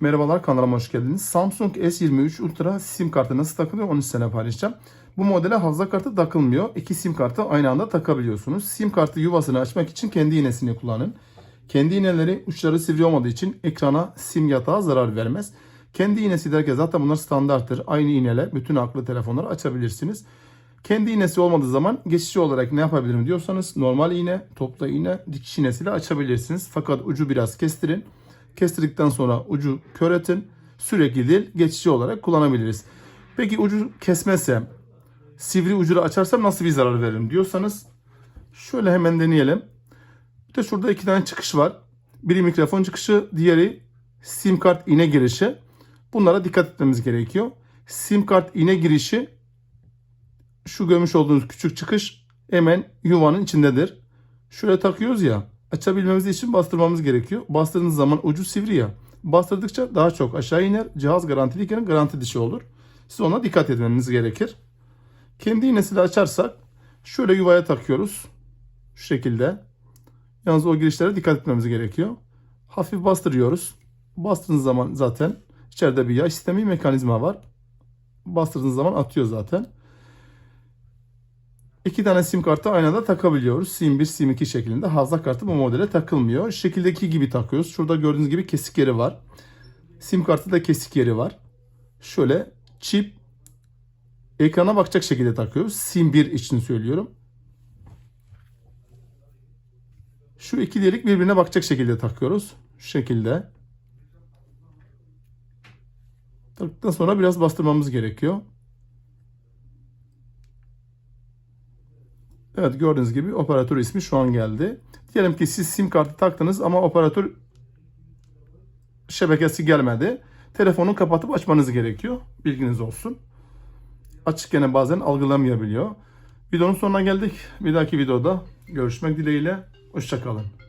Merhabalar kanalıma hoş geldiniz. Samsung S23 Ultra sim kartı nasıl takılıyor onu size paylaşacağım. Bu modele hafıza kartı takılmıyor. İki sim kartı aynı anda takabiliyorsunuz. Sim kartı yuvasını açmak için kendi iğnesini kullanın. Kendi iğneleri uçları sivri olmadığı için ekrana sim yatağı zarar vermez. Kendi iğnesi derken zaten bunlar standarttır. Aynı iğneyle bütün akıllı telefonları açabilirsiniz. Kendi iğnesi olmadığı zaman geçici olarak ne yapabilirim diyorsanız normal iğne, topla iğne, dikiş iğnesiyle açabilirsiniz. Fakat ucu biraz kestirin. Kestirdikten sonra ucu kör etin. Sürekli değil geçici olarak kullanabiliriz. Peki ucu kesmezsem, sivri ucunu açarsam nasıl bir zarar veririm diyorsanız şöyle hemen deneyelim. Bir de şurada iki tane çıkış var. Biri mikrofon çıkışı, diğeri sim kart iğne girişi. Bunlara dikkat etmemiz gerekiyor. Sim kart iğne girişi şu görmüş olduğunuz küçük çıkış hemen yuvanın içindedir. Şöyle takıyoruz ya açabilmemiz için bastırmamız gerekiyor. Bastırdığınız zaman ucu sivri ya. Bastırdıkça daha çok aşağı iner. Cihaz garantiliyken garanti dışı olur. Siz ona dikkat etmeniz gerekir. Kendi iğnesiyle açarsak şöyle yuvaya takıyoruz. Şu şekilde. Yalnız o girişlere dikkat etmemiz gerekiyor. Hafif bastırıyoruz. Bastırdığınız zaman zaten içeride bir yağ sistemi mekanizma var. Bastırdığınız zaman atıyor zaten. İki tane sim kartı aynı anda takabiliyoruz. Sim 1, Sim 2 şeklinde. Hafıza kartı bu modele takılmıyor. Şekildeki gibi takıyoruz. Şurada gördüğünüz gibi kesik yeri var. Sim kartı da kesik yeri var. Şöyle çip ekrana bakacak şekilde takıyoruz. Sim 1 için söylüyorum. Şu iki delik birbirine bakacak şekilde takıyoruz. Şu şekilde. Taktıktan sonra biraz bastırmamız gerekiyor. Evet gördüğünüz gibi operatör ismi şu an geldi. Diyelim ki siz sim kartı taktınız ama operatör şebekesi gelmedi. Telefonu kapatıp açmanız gerekiyor. Bilginiz olsun. Açıkken bazen algılamayabiliyor. Videonun sonuna geldik. Bir dahaki videoda görüşmek dileğiyle. Hoşçakalın.